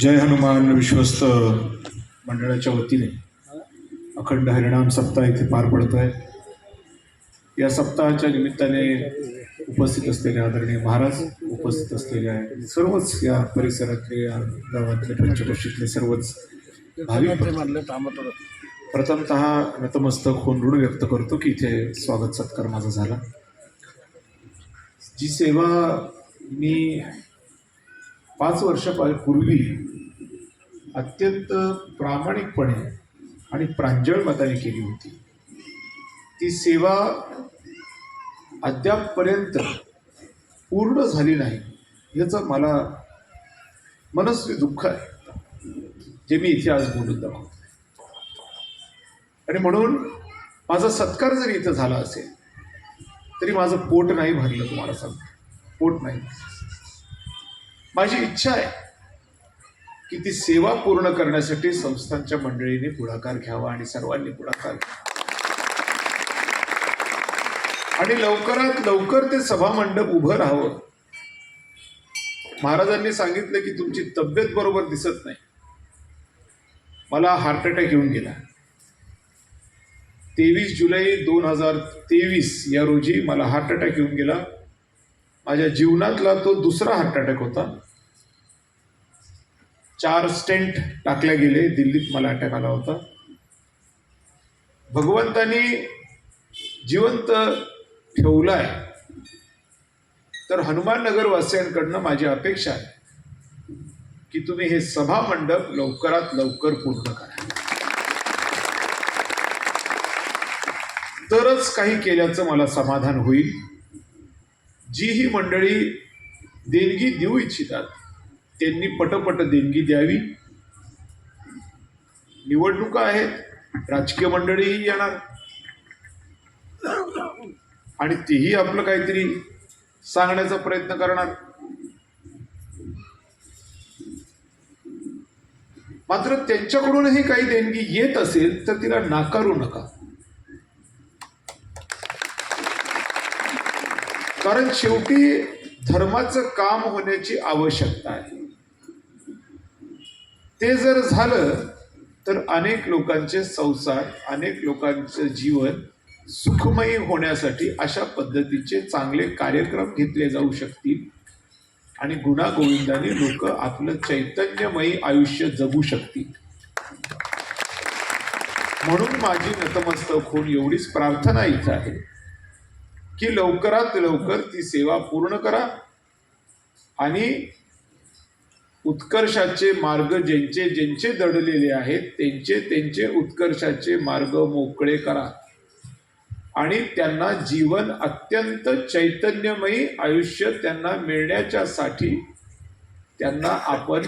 जय हनुमान विश्वस्त मंडळाच्या वतीने अखंड हरिणाम सप्ताह इथे पार पडतोय. या सप्ताहाच्या निमित्ताने उपस्थित असलेले आदरणीय महाराज उपस्थित असलेले आहे सर्वच या परिसरातले या गावातले पंचक्रोशीतले सर्वच भाविक प्रथमत नतमस्तक होऊन ऋण व्यक्त करतो की इथे स्वागत सत्कार माझा झाला. जी सेवा मी पाच वर्षापूर्वी अत्यंत प्रामाणिकपणे आणि प्रांजळ मताने केली होती. ती सेवा अद्यापपर्यंत पूर्ण झाली नाही याचं मला मनस्वी दुःख आहे. जे मी इथे आज बोलून दाखवतो. आणि म्हणून माझा सत्कार जरी इथं झाला असेल तरी माझं पोट नाही भरलं तुम्हाला सांगतो. पोट नाही. माझी इच्छा आहे की ती सेवा पूर्ण करण्यासाठी संस्थांच्या मंडळीने पुढाकार घ्यावा आणि सर्वांनी पुढाकार घ्यावा. आणि लवकरात लवकर ते सभामंडप उभं राहावं. महाराजांनी सांगितलं की तुमची तब्येत बरोबर दिसत नाही. मला हार्ट अटॅक येऊन गेला. तेवीस जुलै दोन हजार तेवीस या रोजी मला हार्ट अटॅक येऊन गेला. माझ्या जीवनातला तो दुसरा हार्ट अटॅक होता. चार स्टेंट टाकल्या गेले. दिल्लीत मला अटॅक आला होता. भगवंतानी जिवंत ठेवलाय. तर हनुमान वासियांकडनं माझी अपेक्षा आहे की तुम्ही हे सभा मंडप लवकरात लवकर पूर्ण करा. तरच काही केल्याचं मला समाधान होईल. जी ही मंडळी देणगी देऊ इच्छितात. त्यांनी पटपट देणगी द्यावी. निवडणुका आहेत. राजकीय मंडळीही येणार. आणि तेही आपलं काहीतरी सांगण्याचा प्रयत्न करणार. मात्र त्यांच्याकडूनही काही देणगी येत असेल तर तिला नाकारू नका. कारण शेवटी धर्माचं काम होण्याची आवश्यकता आहे. ते जर झालं तर अनेक लोकांचे संसार अनेक लोकांचं जीवन सुखमयी होण्यासाठी अशा पद्धतीचे चांगले कार्यक्रम घेतले जाऊ शकतील. आणि गुणागोविंदाने लोक आपलं चैतन्यमयी आयुष्य जगू शकतील. म्हणून माझी नतमस्तक होऊन एवढीच प्रार्थना इथं आहे. की लवकरात लवकर ती सेवा पूर्ण करा. आणि उत्कर्षाचे मार्ग ज्यांचे ज्यांचे दडलेले आहेत त्यांचे त्यांचे उत्कर्षाचे मार्ग मोकळे करा. आणि त्यांना जीवन अत्यंत चैतन्यमयी आयुष्य त्यांना मिळण्याच्यासाठी त्यांना आपण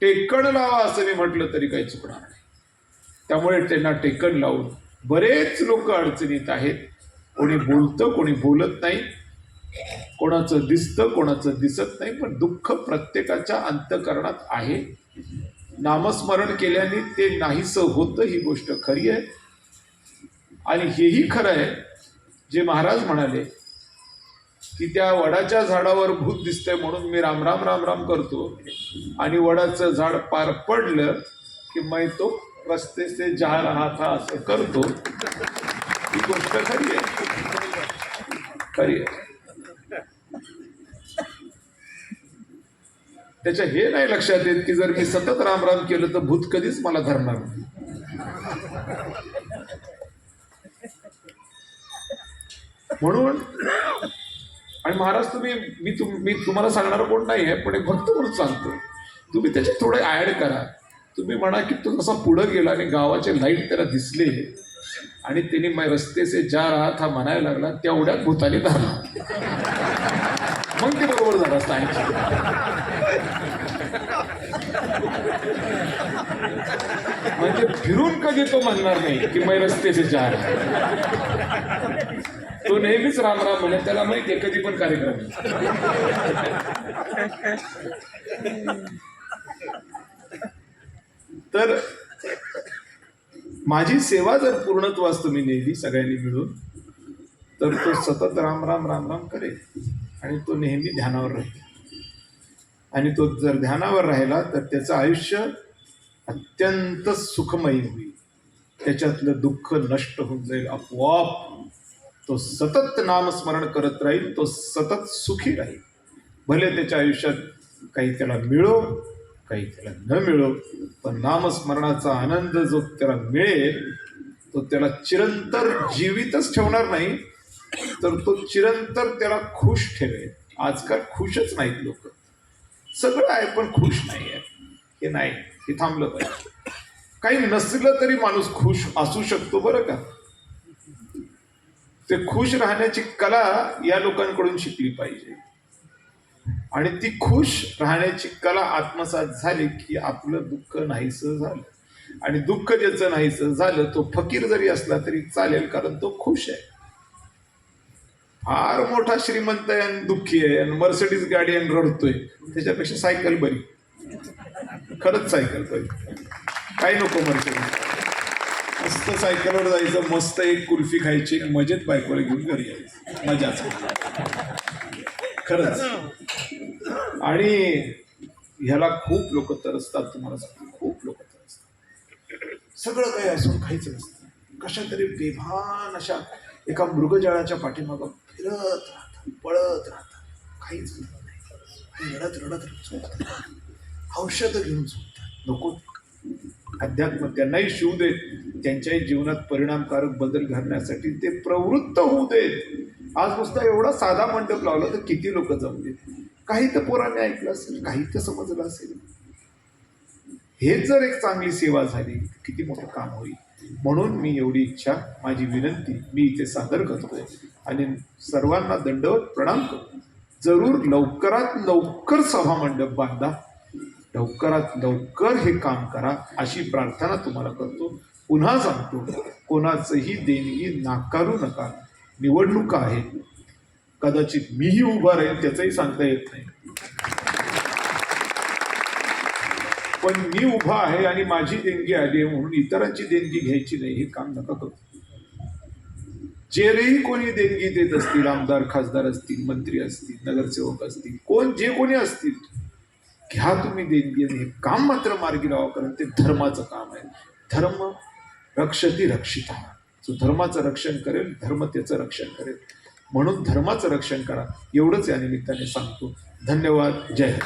टेकण लावा असं मी म्हटलं तरी काही चुकणार नाही. त्यामुळे त्यांना टेकण लावून बरेच लोक अडचणीत आहेत. कोणी बोलतं कोणी बोलत नाही. कोणाचं दिसतं कोणाचं दिसत नाही पण दुःख प्रत्येकाच्या अंतकरणात आहे. नामस्मरण केल्याने ते नाहीसं होतं ही गोष्ट खरी आहे. आणि हेही खरं आहे जे महाराज म्हणाले की त्या वडाच्या झाडावर भूत दिसतंय म्हणून मी राम राम राम राम करतो. आणि वडाचं झाड पार पडलं की मग तो रस्ते से जा रहा था असं करतो. ही गोष्ट खरी आहे खरी आहे त्याच्या हे नाही लक्षात येत की जर मी सतत राम राम केलं तर भूत कधीच मला धरणार नाही. म्हणून आणि महाराज तुम्ही मी तुम मी तुम्हाला सांगणार कोण नाही आहे पण एक भक्त म्हणून सांगतो तुम्ही त्याचे थोडे ॲड करा. तुम्ही म्हणा की तो कसा पुढं गेला आणि गावाचे लाइट त्याला दिसले. आणि तिने मै रस्तेचे राहत हा म्हणायला लागला तेवढ्यात भूताने धरला. मग ते बरोबर झालं आणखी म्हणजे फिरून कधी तो म्हणणार नाही की मै रस्तेचे चार तो नेहमीच राम राम म्हणे त्याला माहिती आहे कधी पण कार्यक्रम तर माझी सेवा जर पूर्णत्वास तुम्ही नेली सगळ्यांनी मिळून तर तो सतत राम राम राम राम करेल. आणि तो नेहमी ध्यानावर राहील. आणि तो जर ध्यानावर राहिला तर त्याचं आयुष्य अत्यंत सुखमयी होईल. त्याच्यातलं दुःख नष्ट होऊन जाईल आपोआप. तो सतत नामस्मरण करत राहील तो सतत सुखी राहील. भले त्याच्या आयुष्यात काही त्याला मिळो काही त्याला न मिळो पण नामस्मरणाचा आनंद जो त्याला मिळेल तो त्याला चिरंतर जीवितच ठेवणार नाही तर तो चिरंतर त्याला खुश ठेवेल. आजकाल खुशच नाहीत लोक. सगळं आहे पण खुश नाही आहे. हे नाही हे थांबलं पाहिजे. काही नसलं तरी माणूस खुश असू शकतो बरं का? ते खुश राहण्याची कला या लोकांकडून शिकली पाहिजे. आणि ती खुश राहण्याची कला आत्मसात झाली की आपलं दुःख नाहीसं झालं. आणि दुःख ज्याचं नाहीसं झालं तो फकीर जरी असला तरी चालेल कारण तो खुश आहे. फार मोठा श्रीमंत आहे आणि दुःखी आहे आणि मर्सडीज गाडी आणि रडतोय. त्याच्यापेक्षा सायकल बरी. खरंच सायकल बरी. काय नको मर्सडीज मस्त सायकलवर जायचं मस्त एक कुल्फी खायची आणि मजेत बायकोला घेऊन घरी यायचं. मजाच. खरंच. आणि ह्याला खूप लोक तरसतात तुम्हाला सांगतो खूप लोक तरसतात. सगळं काही असून खायचं नसतं. कशा तरी बेभान अशा एका मृगजळाच्या पाठीमागं फिरत राहतात पळत राहतात. काहीच नाही. रडत रडत रडत औषधं घेऊन सोडतात नको. अध्यात्म त्यांनाही शिवू देत. त्यांच्याही जीवनात परिणामकारक बदल घडण्यासाठी ते प्रवृत्त होऊ देत. आज नुसता एवढा साधा मंडप लावला तर किती लोक जमले काही तर पोरांनी ऐकलं असेल काही तर समजलं असेल. हेच जर एक चांगली सेवा झाली किती मोठं काम होईल. म्हणून मी एवढी इच्छा माझी विनंती मी इथे सादर करतोय आणि सर्वांना दंडवत प्रणाम करतो. जरूर लवकरात लवकर सभा मंडप बांधा. लवकरात लवकर हे काम करा अशी प्रार्थना तुम्हाला करतो. पुन्हा सांगतो कोणाचंही देणगी नाकारू नका. निवडणुका आहेत. कदाचित मीही उभा राहील त्याचंही सांगता येत नाही. पण मी उभा आहे आणि माझी देणगी आली आहे म्हणून इतरांची देणगी घ्यायची नाही हे काम नका करू. जेही कोणी देणगी देत असतील आमदार खासदार असतील मंत्री असतील नगरसेवक असतील कोण जे कोणी असतील घ्या तुम्ही देणगी आणि हे काम मात्र मार्गी लावा कारण ते धर्माचं काम आहे. धर्म रक्षती रक्षिता. जो धर्माचं रक्षण करेल धर्म त्याचं रक्षण करेल. म्हणून धर्माचं रक्षण करा. एवढंच या निमित्ताने सांगतो. धन्यवाद. जय हिंद.